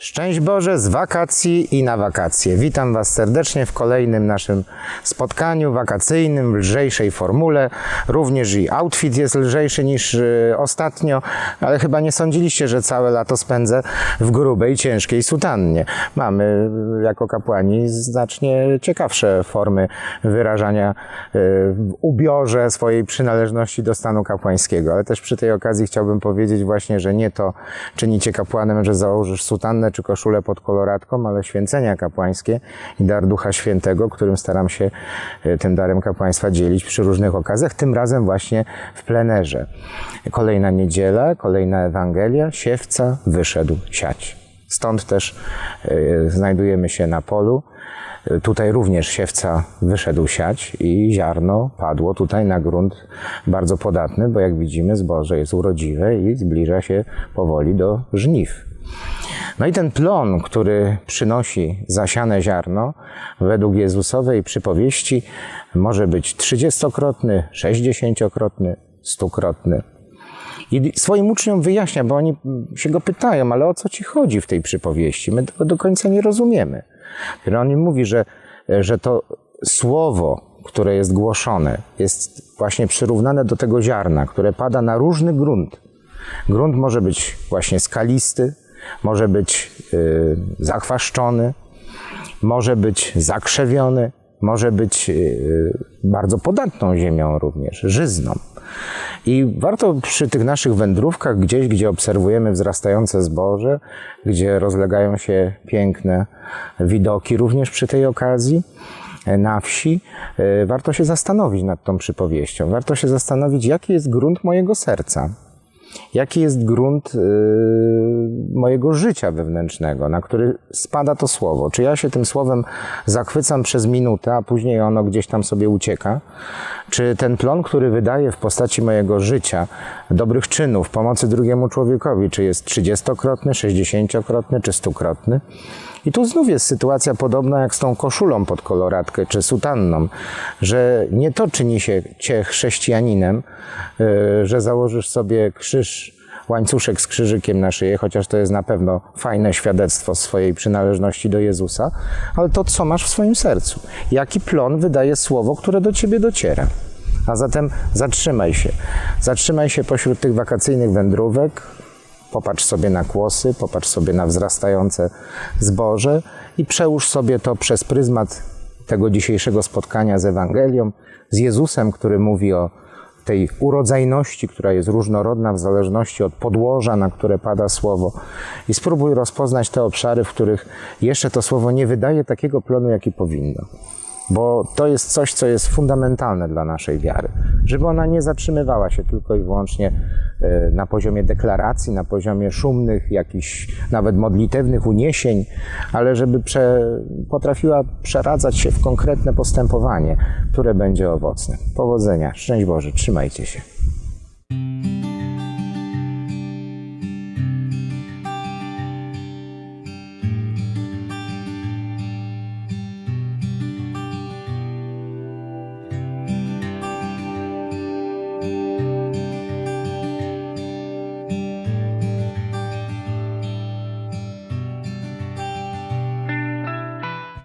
Szczęść Boże z wakacji i na wakacje. Witam Was serdecznie w kolejnym naszym spotkaniu wakacyjnym w lżejszej formule. Również i outfit jest lżejszy niż y, ostatnio, ale chyba nie sądziliście, że całe lato spędzę w grubej, ciężkiej sutannie. Mamy y, jako kapłani znacznie ciekawsze formy wyrażania y, w ubiorze swojej przynależności do stanu kapłańskiego, ale też przy tej okazji chciałbym powiedzieć właśnie, że nie to czyni cię kapłanem, że założysz sutannę czy koszulę pod koloratką, ale święcenia kapłańskie i dar Ducha Świętego, którym staram się e, tym darem kapłaństwa dzielić przy różnych okazjach, tym razem właśnie w plenerze. Kolejna niedziela, kolejna Ewangelia, siewca wyszedł siać. Stąd też e, znajdujemy się na polu. E, Tutaj również siewca wyszedł siać i ziarno padło tutaj na grunt bardzo podatny, bo jak widzimy zboże jest urodziwe i zbliża się powoli do żniw. No i ten plon, który przynosi zasiane ziarno, według Jezusowej przypowieści może być trzydziestokrotny, sześćdziesięciokrotny, stukrotny. I swoim uczniom wyjaśnia, bo oni się go pytają, ale o co ci chodzi w tej przypowieści? My tego do końca nie rozumiemy. I on im mówi, że, że to słowo, które jest głoszone, jest właśnie przyrównane do tego ziarna, które pada na różny grunt. Grunt może być właśnie skalisty, może być y, zachwaszczony, może być zakrzewiony, może być y, bardzo podatną ziemią również, żyzną. I warto przy tych naszych wędrówkach, gdzieś, gdzie obserwujemy wzrastające zboże, gdzie rozlegają się piękne widoki, również przy tej okazji, e, na wsi, e, warto się zastanowić nad tą przypowieścią. Warto się zastanowić, jaki jest grunt mojego serca. Jaki jest grunt y, mojego życia wewnętrznego, na który spada to słowo? Czy ja się tym słowem zachwycam przez minutę, a później ono gdzieś tam sobie ucieka? Czy ten plon, który wydaje w postaci mojego życia, dobrych czynów, pomocy drugiemu człowiekowi, czy jest trzydziestokrotny, sześćdziesięciokrotny, czy stukrotny? I tu znów jest sytuacja podobna jak z tą koszulą pod koloratkę czy sutanną, że nie to czyni się cię chrześcijaninem, y, że założysz sobie krzyż, łańcuszek z krzyżykiem na szyję, chociaż to jest na pewno fajne świadectwo swojej przynależności do Jezusa, ale to, co masz w swoim sercu. Jaki plon wydaje słowo, które do ciebie dociera. A zatem zatrzymaj się. Zatrzymaj się pośród tych wakacyjnych wędrówek, Popatrz sobie na kłosy, popatrz sobie na wzrastające zboże i przełóż sobie to przez pryzmat tego dzisiejszego spotkania z Ewangelią, z Jezusem, który mówi o tej urodzajności, która jest różnorodna w zależności od podłoża, na które pada słowo. I spróbuj rozpoznać te obszary, w których jeszcze to słowo nie wydaje takiego plonu, jaki powinno bo to jest coś, co jest fundamentalne dla naszej wiary, żeby ona nie zatrzymywała się tylko i wyłącznie e, na poziomie deklaracji, na poziomie szumnych, jakichś nawet modlitewnych uniesień, ale żeby prze, potrafiła przeradzać się w konkretne postępowanie, które będzie owocne. Powodzenia, szczęść Boże, trzymajcie się.